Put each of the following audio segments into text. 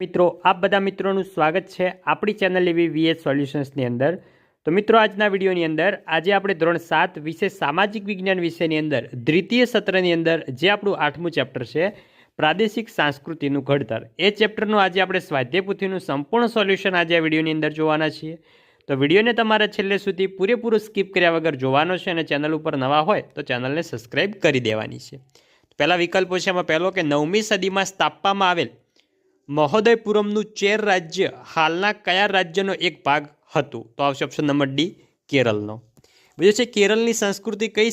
મિત્રો, આપ બધા મિત્રોનું સ્વાગત છે આપણી ચેનલ એવી વીએસ સોલ્યુશન્સની અંદર. તો મિત્રો, આજના વિડીયોની અંદર આજે આપણે ધોરણ સાત વિશે સામાજિક વિજ્ઞાન વિષયની અંદર, દ્વિતીય સત્રની અંદર જે આપણું આઠમું ચેપ્ટર છે, પ્રાદેશિક સંસ્કૃતિનું ઘડતર. એ ચેપ્ટરનું આજે આપણે સ્વાધ્યપુથીનું સંપૂર્ણ સોલ્યુશન આજે આ વિડીયોની અંદર જોવાના છીએ. તો વિડીયોને તમારે છેલ્લે સુધી પૂરેપૂરું સ્કીપ કર્યા વગર જોવાનો છે અને ચેનલ ઉપર નવા હોય તો ચેનલને સબસ્ક્રાઈબ કરી દેવાની છે. પહેલા વિકલ્પો છે એમાં પહેલો કે નવમી સદીમાં સ્થાપવામાં આવેલ મહોદયપુરમનું ચેર રાજ્ય હાલના કયા રાજ્યનો એક ભાગ હતું? તો આવશે ઓપ્શન નંબર ડી કેરળનો બીજો છે કેરળની સંસ્કૃતિ કઈ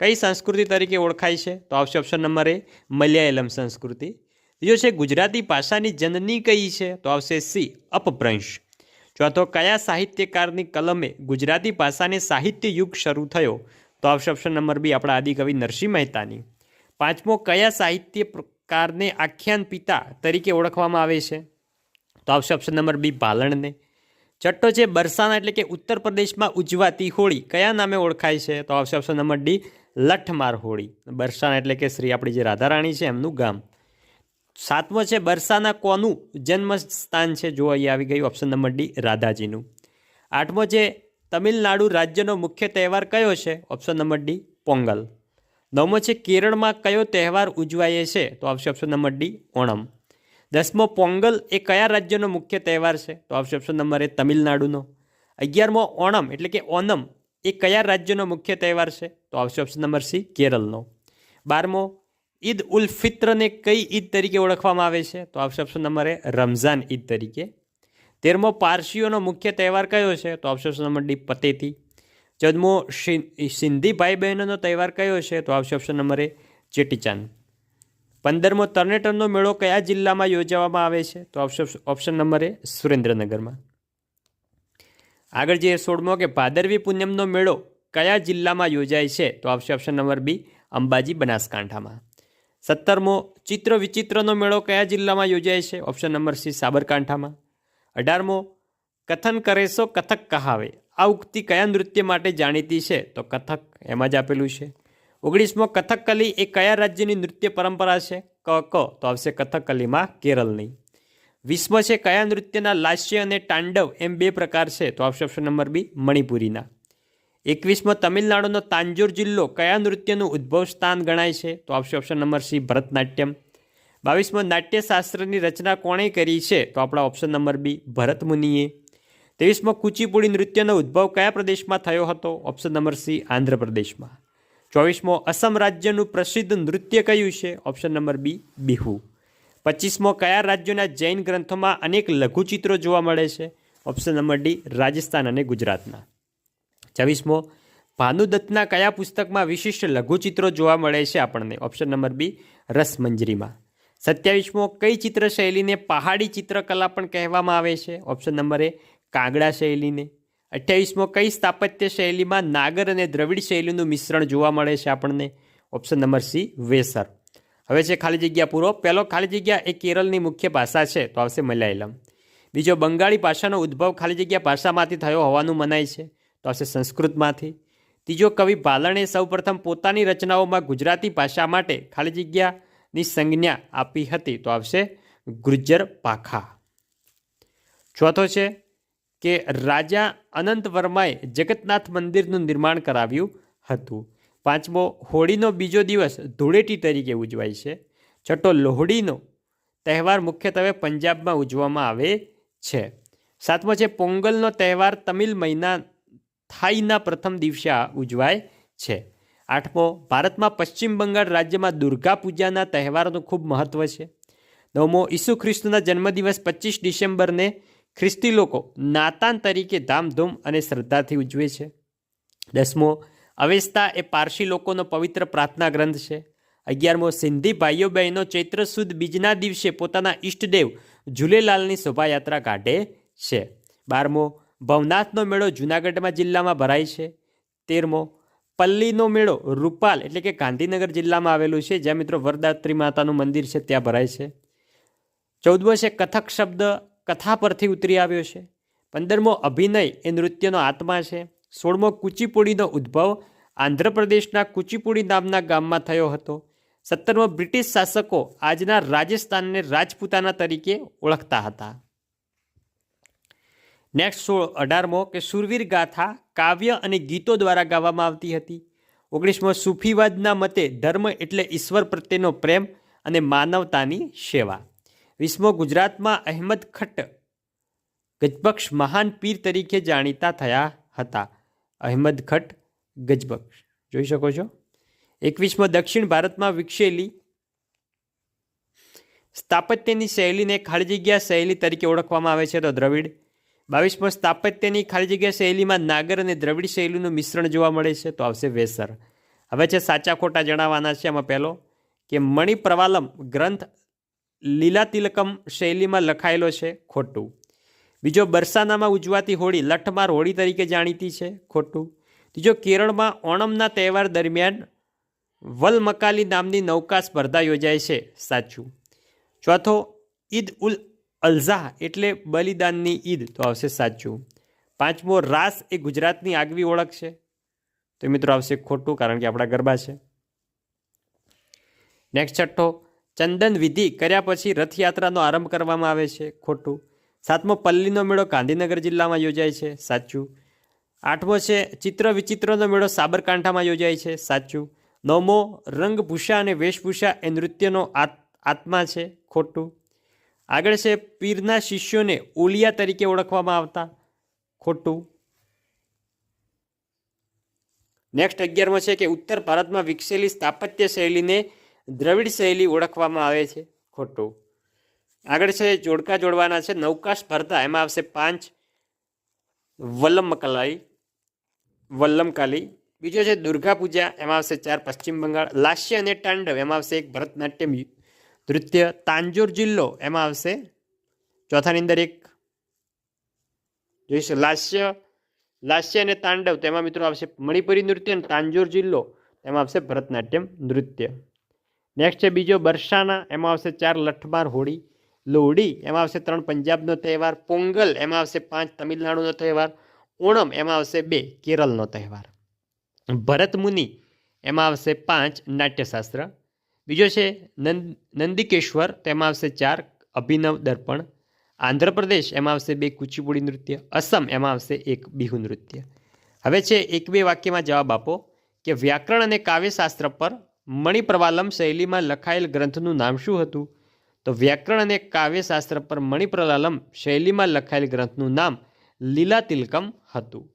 કઈ સંસ્કૃતિ તરીકે ઓળખાય છે? તો આવશે ઓપ્શન નંબર એ મલયાલમ સંસ્કૃતિ. બીજો છે, ગુજરાતી ભાષાની જનની કઈ છે? તો આવશે સી અપભ્રંશ. ચોથો, કયા સાહિત્યકારની કલમે ગુજરાતી ભાષાને સાહિત્ય યુગ શરૂ થયો? તો આવશે ઓપ્શન નંબર બી આપણા આદિકવિ નરસિંહ મહેતાની. પાંચમો, કયા સાહિત્યકારને આખ્યાન પિતા તરીકે ઓળખવામાં આવે છે. તો આવશે ઓપ્શન નંબર બી, ભાલણને. છઠ્ઠો છે બરસાના એટલે કે ઉત્તર પ્રદેશમાં ઉજવાતી હોળી. કયા નામે ઓળખાય છે? તો આવશે option number D, Lathmar Holi. Barsana એટલે કે શ્રી આપણી જે રાધારાણી છે એમનું ગામ. સાતમો છે બરસાના કોનું જન્મ સ્થાન છે? જો અહીં આવી ગયું ઓપ્શન નંબર ડી, રાધાજીનું. આઠમો છે તમિલનાડુ રાજ્યનો મુખ્ય તહેવાર કયો છે? Option number D, Pongal. નવમો છે, કેરળમાં કયો તહેવાર ઉજવાય છે? તો આવશે ઓપ્શન નંબર ડી, ઓણમ. દસમો, પોંગલ એ કયા રાજ્યનો મુખ્ય તહેવાર છે? તો આવશે ઓપ્શન નંબર એ, તમિલનાડુનો. અગિયારમો, ઓણમ એટલે કે ઓનમ એ કયા રાજ્યનો મુખ્ય તહેવાર છે? તો આવશે ઓપ્શન નંબર સી, કેરળનો. બારમો, ઈદ ઉલ ફિત્રને કઈ ઈદ તરીકે ઓળખવામાં આવે છે? તો આવશે option number A, Ramzan Eid તરીકે. તેરમો, પારસીઓનો મુખ્ય તહેવાર કયો છે? તો આવશે ઓપ્શન નંબર ડી પતેતી ચૌદમો સિંધી ભાઈ બહેનોનો તહેવાર કયો છે? તો આવશે ઓપ્શન નંબર એ, ચેટીચાંદ. પંદરમો તરણેટરનો મેળો કયા જિલ્લામાં યોજવામાં આવે છે? તો ઓપ્શન નંબર એ, સુરેન્દ્રનગરમાં. આગળ જે સોળમો કે ભાદરવી પૂનમનો મેળો કયા જિલ્લામાં યોજાય છે? તો આવશે ઓપ્શન નંબર બી, અંબાજી બનાસકાંઠામાં. સત્તરમો ચિત્ર વિચિત્રનો મેળો કયા જિલ્લામાં યોજાય છે? ઓપ્શન નંબર સી, સાબરકાંઠામાં. અઢારમો, કથન કરેશો કથક કહાવે. આ ઉક્તિ કયા નૃત્ય માટે જાણીતી છે? તો કથક એમાં જ આપેલું છે. ઓગણીસમો કથકકલી એ કયા રાજ્યની નૃત્ય પરંપરા છે? ક ક, તો આવશે કથકકલીમાં કેરળની વીસમો છે કયા નૃત્યના લાસ્ય અને તાંડવ એમ બે પ્રકાર છે? તો આવશે ઓપ્શન નંબર બી, મણિપુરીના. એકવીસમો તમિલનાડુનો તાંજોર જિલ્લો કયા નૃત્યનું ઉદ્ભવ સ્થાન ગણાય છે? તો આવશે ઓપ્શન નંબર સી, ભરતનાટ્યમ. બાવીસમો નાટ્યશાસ્ત્રની રચના કોણે કરી છે? તો આપણા ઓપ્શન નંબર બી ભરત મુનિએ ત્રેવીસમો કુચીપુડી નૃત્યનો ઉદ્ભવ કયા પ્રદેશમાં થયો હતો? ઓપ્શન નંબર સી આંધ્રપ્રદેશમાં. ચોવીસમો, અસમ રાજ્યનું પ્રસિદ્ધ નૃત્ય કયું છે? Option number B Bihu. પચીસમો, કયા રાજ્યોના જૈન ગ્રંથોમાં અનેક લઘુચિત્રો જોવા મળે છે? ઓપ્શન નંબર ડી રાજસ્થાન અને ગુજરાતના. છવ્વીસમો, ભાનુદત્તના કયા પુસ્તકમાં વિશિષ્ટ લઘુચિત્રો જોવા મળે છે આપણને? ઓપ્શન નંબર બી રસમંજરીમાં. સત્યાવીસમો, કઈ ચિત્ર શૈલીને પહાડી ચિત્રકલા પણ કહેવામાં આવે છે? ઓપ્શન નંબર એ કાગડા શૈલીને. અઠ્યાવીસમો કઈ સ્થાપત્ય શૈલીમાં નાગર અને દ્રવિડ શૈલીનું મિશ્રણ જોવા મળે છે આપણને? Option number C Vesara. હવે છે ખાલી જગ્યા પૂરો. પહેલો ખાલી જગ્યા એ કેરળની મુખ્ય ભાષા છે, તો આવશે મલયાલમ. બીજો બંગાળી ભાષાનો ઉદ્ભવ ખાલી જગ્યા ભાષામાંથી થયો હોવાનું મનાય છે, તો આવશે સંસ્કૃતમાંથી. ત્રીજો કવિ ભાલણે સૌપ્રથમ પોતાની રચનાઓમાં ગુજરાતી ભાષા માટે ખાલી જગ્યાની સંજ્ઞા આપી હતી, તો આવશે ગુર્જર પાખા. ચોથો છે કે રાજા અનંત વર્માએ જગતનાથ મંદિરનું નિર્માણ કરાવ્યું હતું. પાંચમો, હોળીનો બીજો દિવસ ધૂળેટી તરીકે ઉજવાય છે. છઠ્ઠો, લોહડીનો તહેવાર મુખ્યત્વે પંજાબમાં ઉજવવામાં આવે છે. સાતમો છે, પોંગલનો તહેવાર તમિલ મહિના થાઈના પ્રથમ દિવસે ઉજવાય છે. આઠમો, ભારતમાં પશ્ચિમ બંગાળ રાજ્યમાં દુર્ગા પૂજાના તહેવારનું ખૂબ મહત્ત્વ છે. નવમો, ઈસુ ખ્રિસ્તના જન્મદિવસ પચીસ ડિસેમ્બરને ખ્રિસ્તી લોકો નાતાન તરીકે ધામધૂમ અને શ્રદ્ધાથી ઉજવે છે. દસમો, અવેસ્તા એ પારસી લોકોનો પવિત્ર પ્રાર્થના ગ્રંથ છે. અગિયારમો, સિંધી ભાઈઓ બહેનો ચૈત્ર સુદ બીજના દિવસે પોતાના ઈષ્ટદેવ ઝૂલેલાલની શોભાયાત્રા કાઢે છે. બારમો, ભવનાથનો મેળો જૂનાગઢમાં જિલ્લામાં ભરાય છે. તેરમો, પલ્લીનો મેળો રૂપાલ એટલે કે ગાંધીનગર જિલ્લામાં આવેલું છે. જ્યાં મિત્રો વરદાત્રી માતાનું મંદિર છે, ત્યાં ભરાય છે. ચૌદમો છે, કથક શબ્દ કથા પરથી ઉતરી આવ્યો છે. પંદરમો અભિનય એ નૃત્યનો આત્મા છે. સોળમો કુચીપુડીનો ઉદ્ભવ આંધ્રપ્રદેશના કુચીપુડી નામના ગામમાં થયો હતો. સત્તરમો બ્રિટિશ શાસકો આજના રાજસ્થાનને રાજપૂતાના તરીકે ઓળખતા હતા. નેક્સ્ટ સોળ, અઢારમો કે સુરવીર ગાથા કાવ્ય અને ગીતો દ્વારા ગાવામાં આવતી હતી. ઓગણીસમો સુફીવાદના મતે ધર્મ એટલે ઈશ્વર પ્રત્યેનો પ્રેમ અને માનવતાની સેવા. વીસમો ગુજરાતમાં અહેમદ ખટ્ટ ગજબક્ષ મહાન પીર તરીકે જાણીતા થયા હતા. અહેમદ ખટ્ટ ગજબક્ષ. જોઈ શકો છો? એકવીસમો દક્ષિણ ભારતમાં વિકસેલી સ્થાપત્યની શૈલીને ખાલી જગ્યા શૈલી તરીકે ઓળખવામાં આવે છે તો દ્રવિડ. બાવીસમો સ્થાપત્યની ખાલી જગ્યા શૈલીમાં નાગર અને દ્રવિડ શૈલીનું મિશ્રણ જોવા મળે છે તો આવશે વેસર. હવે છે સાચા ખોટા જણાવવાના છે એમાં પહેલો કે મણિપ્રવાલમ ગ્રંથ લીલા તિલકમ શૈલીમાં લખાયેલો છે, ખોટું. બીજો, બરસાનામાં ઉજવાતી હોળી લઠમાર હોળી તરીકે જાણીતી છે, ખોટું. ત્રીજો, કેરળમાં ઓણમના તહેવાર દરમિયાન વલમકાલી નામની નૌકા સ્પર્ધા યોજાય છે, સાચું. ચોથો, ઈદ ઉલ અલ્ઝા એટલે બલિદાનની ઈદ, તો આવશે સાચું. પાંચમો, રાસ એ ગુજરાતની આગવી ઓળખ છે, તો મિત્રો આવશે ખોટું, કારણ કે આપણા ગરબા છે. નેક્સ્ટ, છઠ્ઠો ચંદન વિધિ કર્યા પછી રથયાત્રાનો આરંભ કરવામાં આવે છે. ખોટું. સાતમો પલ્લીનો મેળો ગાંધીનગર જિલ્લામાં યોજાય છે. સાચું. આઠમો છે ચિત્ર વિચિત્રનો મેળો સાબરકાંઠામાં યોજાય છે. સાચું. નવમો રંગભૂષા અને વેશભૂષા એ નૃત્યનો આત્મા છે. ખોટું. આગળ છે પીરના શિષ્યોને ઓલિયા તરીકે ઓળખવામાં આવતા. ખોટું. નેક્સ્ટ અગિયારમો છે કે ઉત્તર ભારતમાં વિકસેલી સ્થાપત્ય શૈલીને દ્રવિડ શૈલી ઓળખવામાં આવે છે, ખોટું. આગળ છે, જોડકા જોડવાના છે નૌકા સ્પર્ધા એમાં આવશે પાંચ વલ્લમકલાઈ, વલ્લમકાલી. બીજો છે, દુર્ગા પૂજા, એમાં આવશે ચાર પશ્ચિમ બંગાળ, લાસ્ય અને તાંડવ, એમાં આવશે એક ભરતનાટ્યમ નૃત્ય, તાંજોર જિલ્લો, એમાં આવશે ચોથાની અંદર એક જોઈશું, લાસ્ય લાસ્ય અને તાંડવ તેમાં મિત્રો આવશે મણિપુરી નૃત્ય અને તાંજોર જિલ્લો, એમાં આવશે ભરતનાટ્યમ નૃત્ય. નેક્સ્ટ છે બીજો બરસાના, એમાં આવશે ચાર લઠમાર હોળી. લોહડી, એમાં આવશે ત્રણ પંજાબનો તહેવાર. પોંગલ, એમાં આવશે પાંચ તમિલનાડુનો તહેવાર. ઓણમ, એમાં આવશે બે કેરળનો તહેવાર. ભરત મુનિ એમાં આવશે પાંચ નાટ્યશાસ્ત્ર. બીજો છે નંદ, નંદિકેશ્વર, તેમાં આવશે ચાર અભિનવ દર્પણ. આંધ્રપ્રદેશ, એમાં આવશે બે કુચીપુડી નૃત્ય. અસમ, એમાં આવશે એક બિહુ નૃત્ય. હવે છે એક બે વાક્યમાં જવાબ આપો કે વ્યાકરણ અને કાવ્યશાસ્ત્ર પર મણિપ્રવાલમ શૈલીમાં લખાયેલ ગ્રંથનું નામ શું હતું? તો વ્યાકરણ અને કાવ્યશાસ્ત્ર પર મણિપ્રવાલમ શૈલીમાં લખાયેલ ગ્રંથનું નામ લીલા તિલકમ હતું.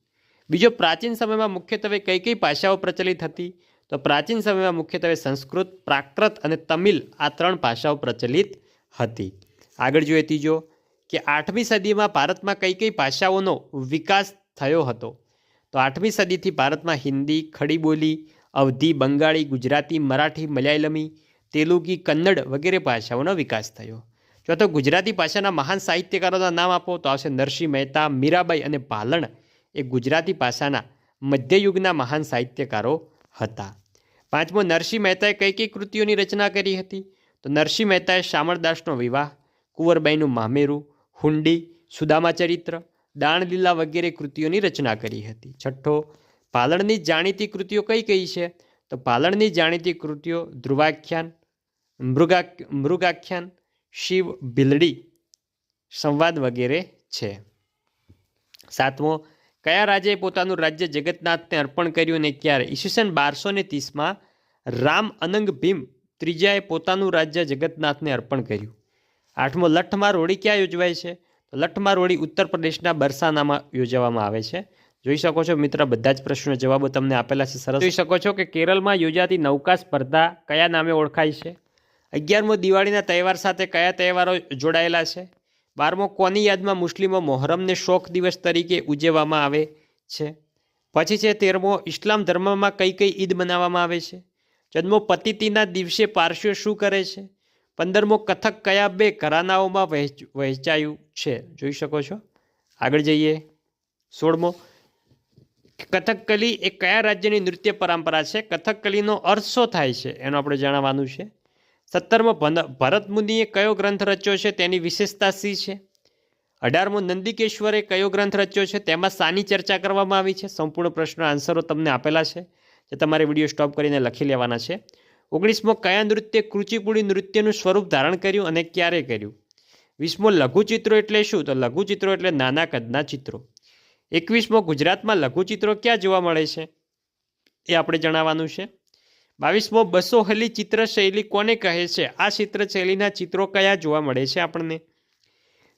બીજો પ્રાચીન સમયમાં મુખ્યત્વે કઈ કઈ ભાષાઓ પ્રચલિત હતી? તો પ્રાચીન સમયમાં મુખ્યત્વે સંસ્કૃત, પ્રાકૃત અને તમિલ આ ત્રણ ભાષાઓ પ્રચલિત હતી. આગળ જોઈએ ત્રીજો, કે આઠમી સદીમાં ભારતમાં કઈ કઈ ભાષાઓનો વિકાસ થયો હતો? તો આઠમી સદીથી ભારતમાં હિન્દી, ખડી બોલી અવધી બંગાળી, ગુજરાતી, મરાઠી, મલયાલમી, તેલુગી, કન્નડ વગેરે ભાષાઓનો વિકાસ થયો. તો ગુજરાતી ભાષાના મહાન સાહિત્યકારોના નામ આપો તો આવશે નરસિંહ મહેતા, મીરાબાઈ અને પાલણ. એ ગુજરાતી ભાષાના મધ્યયુગના મહાન સાહિત્યકારો હતા. પાંચમો, નરસિંહ મહેતાએ કઈ કઈ કૃતિઓની રચના કરી હતી? તો નરસિંહ મહેતાએ શામળદાસનો વિવાહ, કુંવરબાઈનું મામેરું, હુંડી, સુદામા ચરિત્ર, દાણલીલા વગેરે કૃતિઓની રચના કરી હતી. છઠ્ઠો પાલણની જાણીતી કૃતિઓ કઈ કઈ છે? તો પાલણની જાણીતી કૃતિઓ ધ્રુવાખ્યાન મૃગા મૃગાખ્યાન, શિવ ભીલડી સંવાદ વગેરે છે. સાતમો, કયા રાજાએ પોતાનું રાજ્ય જગતનાથને અર્પણ કર્યું અને ક્યારે? ઈસવીસન બારસો ને ત્રીસમાં રામ અનંગ ભીમ ત્રીજાએ પોતાનું રાજ્ય જગતનાથને અર્પણ કર્યું. આઠમો લઠમાર હોળી ક્યાં યોજવાય છે? તો લઠમાર હોળી ઉત્તર પ્રદેશના બરસાનામાં યોજવામાં આવે છે. જોઈ શકો છો મિત્ર બધા જ પ્રશ્નો જવાબો તમને આપેલા છે સરસ. જોઈ શકો છો કે કેરળમાં યોજાતી નૌકા સ્પર્ધા કયા નામે ઓળખાય છે? અગિયારમો દિવાળીના તહેવાર સાથે કયા તહેવારો જોડાયેલા છે? બારમો કોની યાદમાં મુસ્લિમો મોહરમને શોખ દિવસ તરીકે ઉજવવામાં આવે છે? પછી છે તેરમો ઇસ્લામ ધર્મમાં કઈ કઈ ઈદ મનાવવામાં આવે છે? ચૌદમો પતિતિના દિવસે પારસીઓ શું કરે છે? પંદરમો કથક કયા બે ઘરાનાઓમાં વહેંચ વહેંચાયું છે? જોઈ શકો છો? આગળ જઈએ. સોળમો કથકકલી એ કયા રાજ્યની નૃત્ય પરંપરા છે? કથકકલીનો અર્થ શું થાય છે? એનું આપણે જાણવાનું છે. સત્તરમો ભરત મુનિએ કયો ગ્રંથ રચ્યો છે? તેની વિશેષતા શી છે? અઢારમો નંદિકેશ્વરે કયો ગ્રંથ રચ્યો છે? તેમાં શાની ચર્ચા કરવામાં આવી છે. સંપૂર્ણ પ્રશ્ન આન્સરો તમને આપેલા છે. જે તમારે વીડિયો સ્ટોપ કરીને લખી લેવાના છે. ઓગણીસમો કયા નૃત્ય કુચીપુડી નૃત્યનું સ્વરૂપ ધારણ કર્યું અને ક્યારે કર્યું? વીસમો લઘુચિત્રો એટલે શું? તો લઘુચિત્રો એટલે નાના કદના ચિત્રો. એકવીસમો ગુજરાતમાં લઘુચિત્રો ક્યાં જોવા મળે છે? એ આપણે જણાવવાનું છે. બાવીસમો બસો હલી ચિત્ર શૈલી કોને કહે છે? આ ચિત્ર શૈલીના ચિત્રો કયા જોવા મળે છે આપણને?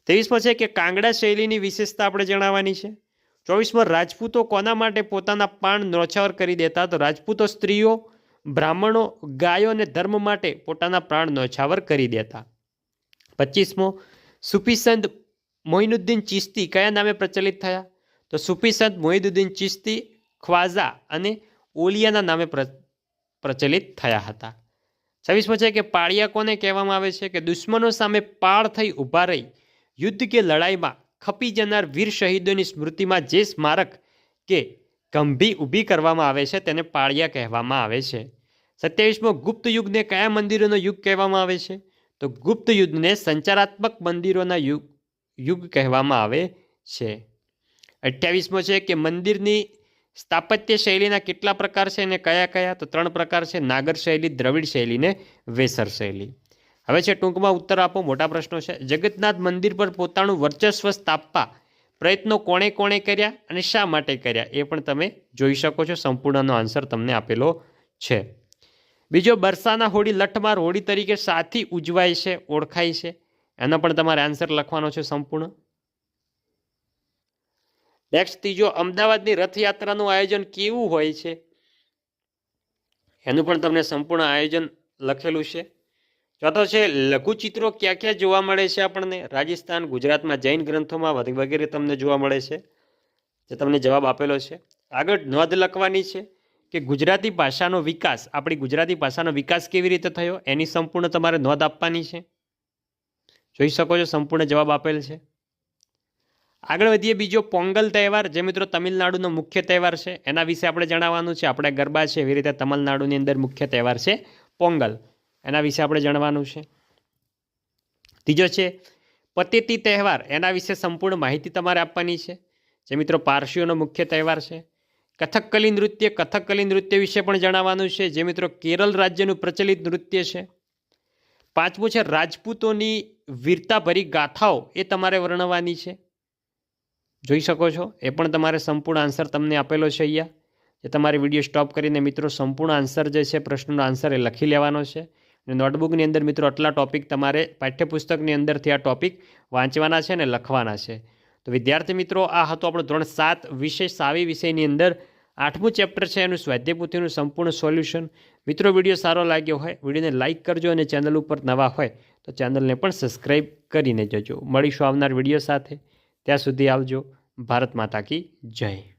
ત્રેવીસમો છે કે કાંગડા શૈલીની વિશેષતા આપણે જણાવવાની છે. ચોવીસમો રાજપૂતો કોના માટે પોતાના પાણ નોછાવર કરી દેતા? તો રાજપૂતો સ્ત્રીઓ, બ્રાહ્મણો, ગાયો અને ધર્મ માટે પોતાના પ્રાણ નોછાવર કરી દેતા. પચીસમો સુફીસંદ મોઇનુદ્દીન ચિશ્તી કયા નામે પ્રચલિત થયા? તો સુફી સંત મોહિદુદ્દીન ચિશ્તી, ખ્વાઝા અને ઓલિયાના નામે પ્ર, પ્રચલિત થયા હતા. છવ્વીસમો છે કે પાળિયા કોને કહેવામાં આવે છે કે દુશ્મનો સામે પાળ થઈ ઊભા રહી, યુદ્ધ કે લડાઈમાં ખપી જનાર વીર શહીદોની સ્મૃતિમાં જે સ્મારક કે ગંભી ઊભી કરવામાં આવે છે તેને પાળિયા કહેવામાં આવે છે. સત્યાવીસમો ગુપ્ત યુગને કયા મંદિરોનો યુગ કહેવામાં આવે છે? તો ગુપ્ત યુગને સંચારાત્મક મંદિરોના યુગ યુગ કહેવામાં આવે છે. અઠ્યાવીસમો છે કે મંદિરની સ્થાપત્ય શૈલીના કેટલા પ્રકાર છે અને કયા કયા? તો ત્રણ પ્રકાર છે. નાગર શૈલી, દ્રવિડ શૈલી ને વેસર શૈલી. હવે છે, ટૂંકમાં ઉત્તર આપો. મોટા પ્રશ્નો છે. જગન્નાથ મંદિર પર પોતાનું વર્ચસ્વ સ્થાપવા પ્રયત્નો કોણે કોણે કર્યા અને શા માટે કર્યા? એ પણ તમે જોઈ શકો છો. સંપૂર્ણનો આન્સર તમને આપેલો છે. બીજો, બરસાના હોળી લઠમાર હોળી તરીકે સાથી ઉજવાય છે, ઓળખાય છે. એનો પણ તમારે આન્સર લખવાનો છે સંપૂર્ણ. નેક્સ્ટ ત્રીજો, અમદાવાદની રથયાત્રાનું આયોજન કેવું હોય છે? એનું પણ તમને સંપૂર્ણ આયોજન લખેલું છે. ચોથો છે, લઘુચિત્રો ક્યાં ક્યાં જોવા મળે છે આપણને? રાજસ્થાન, ગુજરાતમાં જૈન ગ્રંથોમાં વગ- વગેરે તમને જોવા મળે છે, જે તમને જવાબ આપેલો છે. આગળ નોંધ લખવાની છે કે ગુજરાતી ભાષાનો વિકાસ, આપણી ગુજરાતી ભાષાનો વિકાસ કેવી રીતે થયો? એની સંપૂર્ણ તમારે નોંધ આપવાની છે. જોઈ શકો છો, સંપૂર્ણ જવાબ આપેલ છે. આગળ વધીએ બીજો પોંગલ તહેવાર, જે મિત્રો તમિલનાડુનો મુખ્ય તહેવાર છે, એના વિશે આપણે જણાવવાનું છે. આપણે ગરબા છે, એવી રીતે તમિલનાડુની અંદર મુખ્ય તહેવાર છે પોંગલ. એના વિશે આપણે જાણવાનું છે. ત્રીજો છે, પતેતી તહેવાર, એના વિશે સંપૂર્ણ માહિતી તમારે આપવાની છે. જે મિત્રો પારસીઓનો મુખ્ય તહેવાર છે. કથકકલી નૃત્ય કથકકલી નૃત્ય વિશે પણ જણાવવાનું છે. જે મિત્રો કેરળ રાજ્યનું પ્રચલિત નૃત્ય છે. પાંચમું છે, રાજપૂતોની વીરતાભરી ગાથાઓ, એ તમારે વર્ણવવાની છે. જોઈ શકો છો. એ પણ તમારે સંપૂર્ણ આન્સર તમને આપેલો છે અહીંયા. જે તમારે વીડિયો સ્ટોપ કરીને મિત્રો સંપૂર્ણ આન્સર જે છે, પ્રશ્નનો આન્સર એ લખી લેવાનો છે. અને નોટબુકની અંદર મિત્રો આટલા ટોપિક તમારે પાઠ્યપુસ્તકની અંદરથી આ ટોપિક વાંચવાના છે અને લખવાના છે. તો વિદ્યાર્થી મિત્રો, આ હતો આપણો ધોરણ સાત વિષય, સાવી વિષયની અંદર. આઠમું ચેપ્ટર છે, એનું સ્વાધ્યાયપોથીનું સંપૂર્ણ સોલ્યુશન. મિત્રો, વીડિયો સારો લાગ્યો હોય, વિડીયોને લાઇક કરજો અને ચેનલ ઉપર નવા હોય, તો ચેનલને પણ સબસ્ક્રાઈબ કરીને જજો. મળીશું આવનાર વીડિયો સાથે. ત્યાં સુધી આવજો. ભારત માતા કી જય.